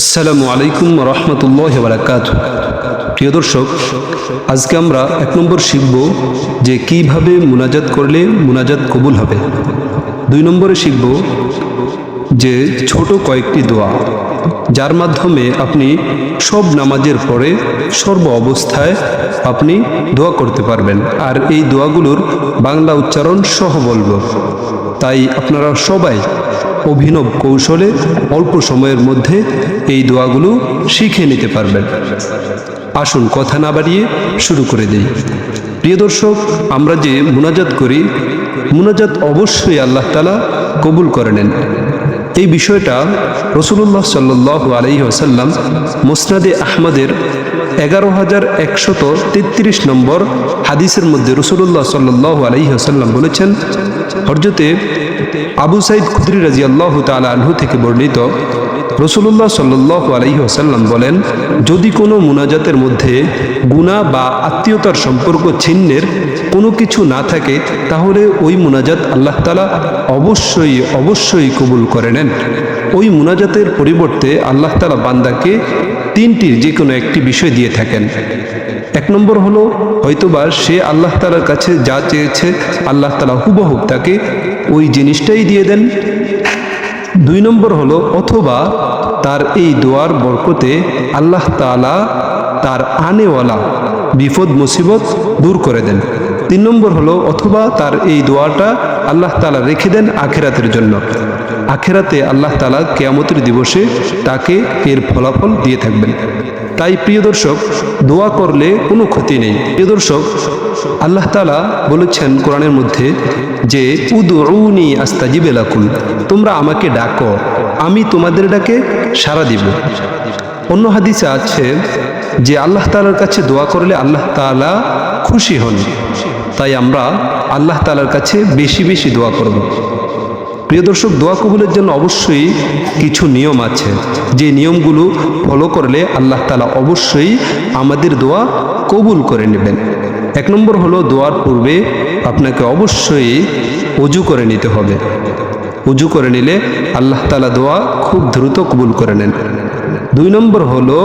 আসসালামু আলাইকুম রহমতুল্লাহ বারাকাত প্রিয় দর্শক, আজকে আমরা এক নম্বর শিখব যে কীভাবে মুনাজাত করলে মুনাজাত কবুল হবে। দুই নম্বরে শিখব যে ছোট কয়েকটি দোয়া, যার মাধ্যমে আপনি সব নামাজের পরে সর্ব অবস্থায় আপনি দোয়া করতে পারবেন। আর এই দোয়াগুলোর বাংলা উচ্চারণ সহ বলব। তাই আপনারা সবাই অভিনব কৌশলে অল্প সময়ের মধ্যে এই দোয়াগুলো শিখে নিতে পারবেন। আসুন কথা না বাড়িয়ে শুরু করে দেই। প্রিয় দর্শক, আমরা যে মুনাজাত করি, মুনাজাত অবশ্যই আল্লাহ তালা কবুল করে নেন। এই বিষয়টা রসুল্লাহ সাল্লাহ আলহি আসাল্লাম মুসনাদে আহমদের এগারো হাজার একশত তেত্রিশ নম্বর হাদিসের মধ্যে রসুল্লাহ সাল্লাহ আলহি আসাল্লাম বলেছেন হরজতে আবু সাইদ খুদ্রি রাজি আল্লাহ তালা আনহু থেকে বর্ণিত রসুল্লাহ সাল্লাহ আলহি আসাল্লাম বলেন, যদি কোনো মুনাজাতের মধ্যে গুণা বা আত্মীয়তার সম্পর্ক ছিন্নের কোনো কিছু না থাকে, তাহলে ওই মুনাজাত আল্লাহ তালা অবশ্যই অবশ্যই কবুল করে নেন। ওই মুনাজাতের পরিবর্তে আল্লাহ তালা বান্দাকে তিনটির যে কোনো একটি বিষয় দিয়ে থাকেন। এক নম্বর হলো, হয়তোবা সে আল্লাহ তালার কাছে যা চেয়েছে, আল্লাহ তালা হুবহুব তাকে ওই জিনিসটাই দিয়ে দেন। দুই নম্বর হলো, অথবা তার এই দোয়ার বরকতে আল্লাহ তালা তার আনেওয়ালা বিপদ, মুসিবত দূর করে দেন। তিন নম্বর হলো, অথবা তার এই দোয়াটা আল্লাহ তালা রেখে দেন আখেরাতের জন্য। আখেরাতে আল্লাহ তালা কেয়ামতের দিবসে তাকে এর ফলাফল দিয়ে থাকবেন। তাই প্রিয় দর্শক, দোয়া করলে কোনো ক্ষতি নেই। প্রিয় দর্শক, আল্লাহ তালা বলেছেন কোরআনের মধ্যে যে উদৌনি আস্তাজিব এলাকুন তোমরা আমাকে ডাকো, আমি তোমাদের ডাকে সাড়া দিব। অন্য হাদিসে আছে যে, আল্লাহ তালার কাছে দোয়া করলে আল্লাহ তালা খুশি হন। তাই আমরা আল্লাহ তালার কাছে বেশি বেশি দোয়া করব। প্রিয় দর্শক, দোয়া কবুলের জন্য অবশ্যই কিছু নিয়ম আছে। যে নিয়মগুলো ফলো করলে আল্লাহ তালা অবশ্যই আমাদের দোয়া কবুল করে নেবেন। এক নম্বর হলো, দোয়ার পূর্বে আপনাকে অবশ্যই অজু করে নিতে হবে। উজু করে নিলে আল্লাহ তালা দোয়া খুব দ্রুত কবুল করে নেন। দুই নম্বর হলো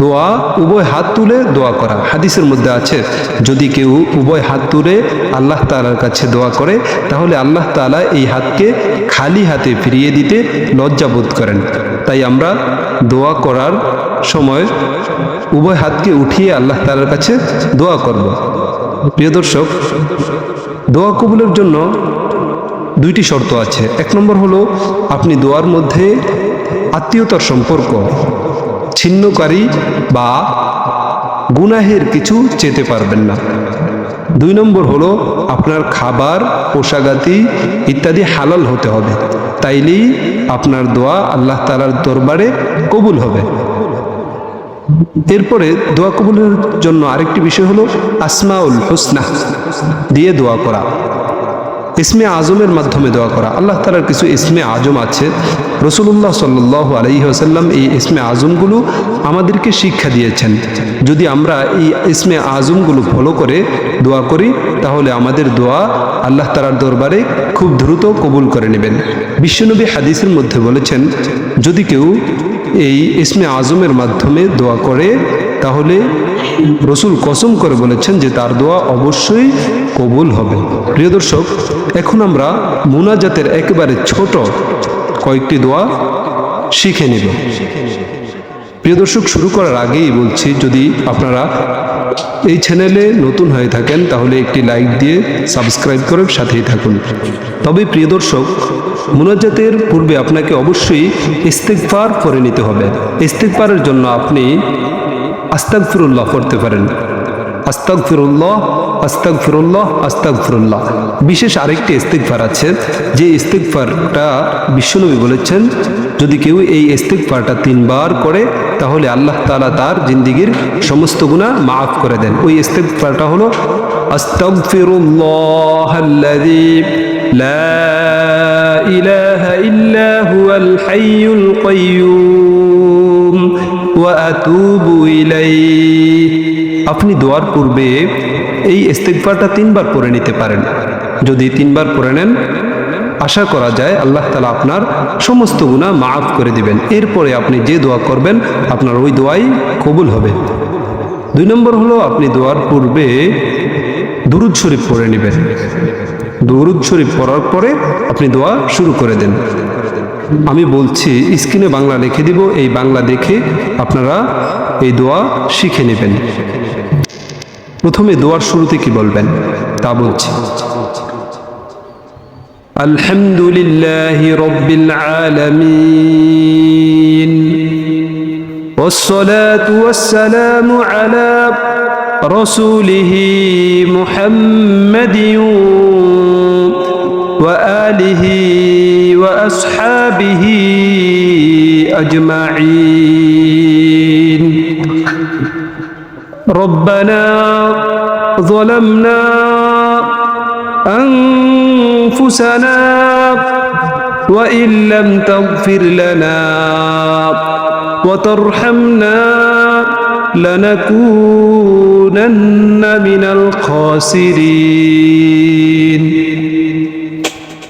দোয়া, উভয় হাত তুলে দোয়া করা। হাদিসের মধ্যে আছে, যদি কেউ উভয় হাত তুলে আল্লাহ তালার কাছে দোয়া করে, তাহলে আল্লাহ তালা এই হাতকে খালি হাতে ফিরিয়ে দিতে লজ্জাবোধ করেন। তাই আমরা দোয়া করার সময় উভয় হাতকে উঠিয়ে আল্লাহ তালার কাছে দোয়া করব। প্রিয় দর্শক, দোয়া কবুলের জন্য দুইটি শর্ত আছে। এক নম্বর হলো, আপনি দোয়ার মধ্যে আত্মীয়তার সম্পর্ক ছিন্নকারী বা গুনাহের কিছু চেতে পারবেন না। দুই নম্বর হলো আপনার খাবার পোশাকাতি ইত্যাদি হালাল হতে হবে। তাইলেই আপনার দোয়া আল্লাহ তালার দরবারে কবুল হবে। এরপরে দোয়া কবুলের জন্য আরেকটি বিষয় হলো আসমাউল হুসনা, দিয়ে দোয়া করা। ইসমে আজমের মাধ্যমে দোয়া করা। আল্লাহ তালার কিছু ইসমে আজম আছে। রসুল্লাহ সাল্লাহ আলহি আসাল্লাম এই ইসমে আজমগুলো আমাদেরকে শিক্ষা দিয়েছেন। যদি আমরা এই ইসমে আজমগুলো ফলো করে দোয়া করি, তাহলে আমাদের দোয়া আল্লাহ তালার দরবারে খুব দ্রুত কবুল করে নেবেন। বিশ্বনবী হাদিসের মধ্যে বলেছেন, যদি কেউ এই ইসমে আজমের মাধ্যমে দোয়া করে, তাহলে রসুল কসম করে বলেছেন যে তার দোয়া অবশ্যই কবুল হবে। প্রিয় দর্শক, এখন আমরা মুনাজাতের একেবারে ছোট কয়েকটি দোয়া শিখে নেব। প্রিয় দর্শক, শুরু করার আগেই বলছি, যদি আপনারা এই চ্যানেলে নতুন হয়ে থাকেন, তাহলে একটি লাইক দিয়ে সাবস্ক্রাইব করে সাথেই থাকুন। তবে প্রিয় দর্শক, মুনাজাতের পূর্বে আপনাকে অবশ্যই ইস্তেকফার করে নিতে হবে। ইস্তেকফারের জন্য আপনি আস্তাকফিরুল্লাহ করতে পারেন। আস্তাক ফিরুল্লাহ আস্তাক ফিরুল্লাহ আস্তাক ফিরুল্লাহ বিশেষ আরেকটি ইস্তেকফার আছে, যে ইস্তেকফারটা বিশ্বনবী বলেছেন, যদি কেউ এই ইস্তেকফারটা তিনবার করে, তাহলে আল্লাহ তালা তার জিন্দিগির সমস্ত গুণা মাফ করে দেন। ওই ইস্তেকফারটা হলো আল্লাযী লা ইলাহা ইল্লা হুয়াল হাইয়ুল কাইয়্যুম ওয়া আপনি দোয়ার পূর্বে এই ইস্তেকফারটা তিনবার পড়ে নিতে পারেন। যদি তিনবার পড়ে নেন, আশা করা যায় আল্লাহ তালা আপনার সমস্ত গুণা মাফ করে দিবেন। এরপরে আপনি যে দোয়া করবেন, আপনার ওই দোয়াই কবুল হবে। দুই নম্বর হলো, আপনি দোয়ার পূর্বে দুরুদ শরীফ পড়ে নেবেন। দুরুদ শরীফ পড়ার পরে আপনি দোয়া শুরু করে দেন। আমি বলছি স্ক্রিনে বাংলা লিখে দিব এই বাংলা দেখে আপনারা এই দোয়া শিখে নেবেন প্রথমে দোয়ার শুরুতে কি বলবেন তা বলছি الحمد لله رب العالمين والصلاة والسلام على رسوله محمد وآله وأصحابه أجمعين. ربنا ظلمنا أنفسنا وإن لم تغفر لنا وترحمنا لنكونن من الخاسرين.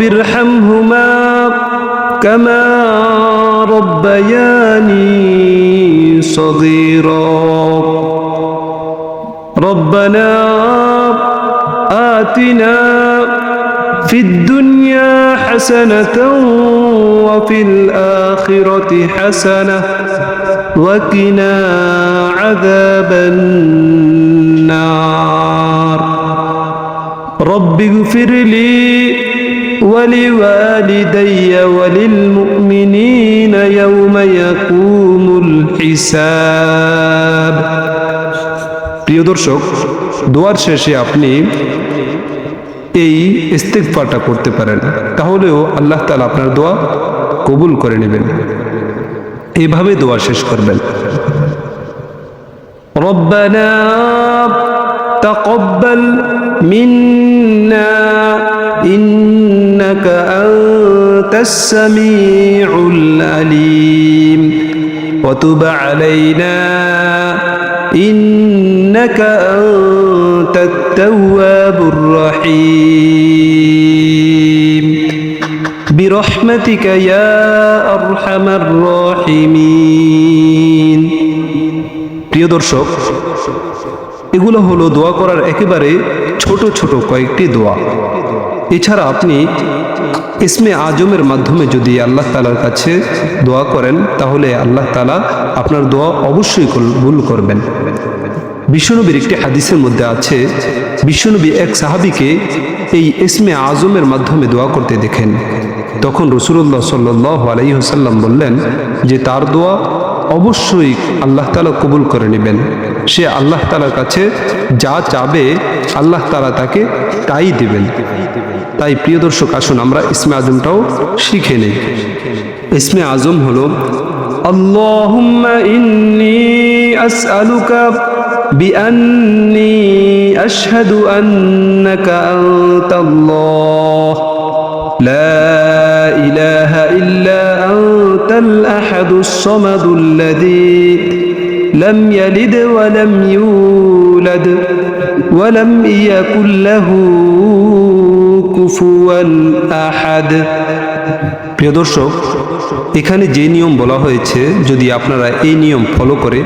رب ارحمهما كما ربياني صغيرا. ربنا آتنا في الدنيا حسنة وفي الآخرة حسنة وقنا عذاب النار. رب اغفر لي ولوالدي وللمؤمنين يوم يقوم الحساب প্রিয় দর্শক দোয়ার শেষে আপনি এই ইস্তেকফারটা করতে পারেন তাহলেও আল্লাহ তালা আপনার দোয়া কবুল করে নেবেন এইভাবে দোয়া শেষ করবেন ربنا تقبل منا إنك أنت السميع العليم وتب علينا إنك أنت التواب الرحيم برحمتك يا أرحم الراحمين প্রিয় দর্শক এগুলো হলো দোয়া করার একেবারে ছোট ছোট কয়েকটি দোয়া। এছাড়া আপনি ইসমে আজমের মাধ্যমে যদি আল্লাহ তালার কাছে দোয়া করেন, তাহলে আল্লাহ তালা আপনার দোয়া অবশ্যই ভুল করবেন। বিশ্বনবীর একটি হাদিসের মধ্যে আছে, বিশ্বনবী এক সাহাবিকে এই ইসমে আজমের মাধ্যমে দোয়া করতে দেখেন। তখন রসুল্লাহ সাল্লাহ আলাইহসাল্লাম বললেন যে, তার দোয়া অবশ্যই আল্লাহ তালা কবুল করে নেবেন। সে আল্লাহ তালার কাছে যা চাবে, আল্লাহ তালা তাকে তাই দেবেন। তাই প্রিয় দর্শক, আসুন আমরা ইসমে আজমটাও শিখে নেই। ইসমে আজম হল আল্লাহ ইন্নি আসআলুকা লা ইল্লা لم يلد ولم يولد ولم يكن له كفوا أحد প্রিয় দর্শক এখানে যে নিয়ম বলা হয়েছে যদি আপনারা এই নিয়ম ফলো করে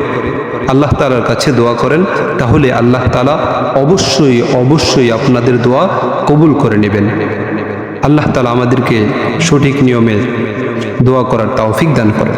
আল্লাহ তালার কাছে দোয়া করেন তাহলে আল্লাহ তালা অবশ্যই অবশ্যই আপনাদের দোয়া কবুল করে নেবেন আল্লাহ তালা আমাদেরকে সঠিক নিয়মে দোয়া করার তৌফিক দান করেন